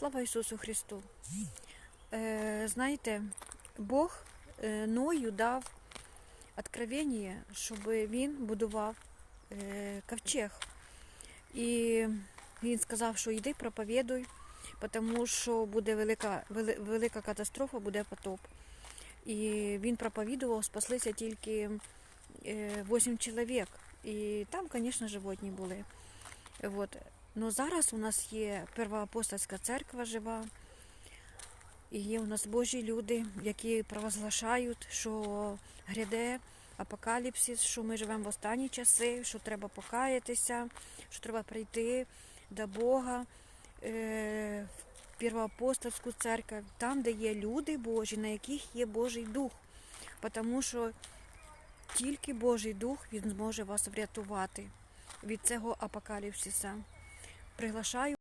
Слава Ісусу Христу! Е, знаєте, Бог е, Ною дав откровення, щоб він будував е, ковчег. І він сказав, що йди проповідуй, тому що буде велика, вели- велика катастрофа, буде потоп. І він проповідував, спаслися тільки е, 8 чоловік. І там, звісно, животні були. От. Ну зараз у нас є Первоапостольська церква жива, і є у нас Божі люди, які провозглашають, що гряде апокаліпсис, що ми живемо в останні часи, що треба покаятися, що треба прийти до Бога е, Первоапостольську церкву, там, де є люди Божі, на яких є Божий Дух. Тому що тільки Божий Дух він зможе вас врятувати від цього апокаліпсиса. Приглашаю.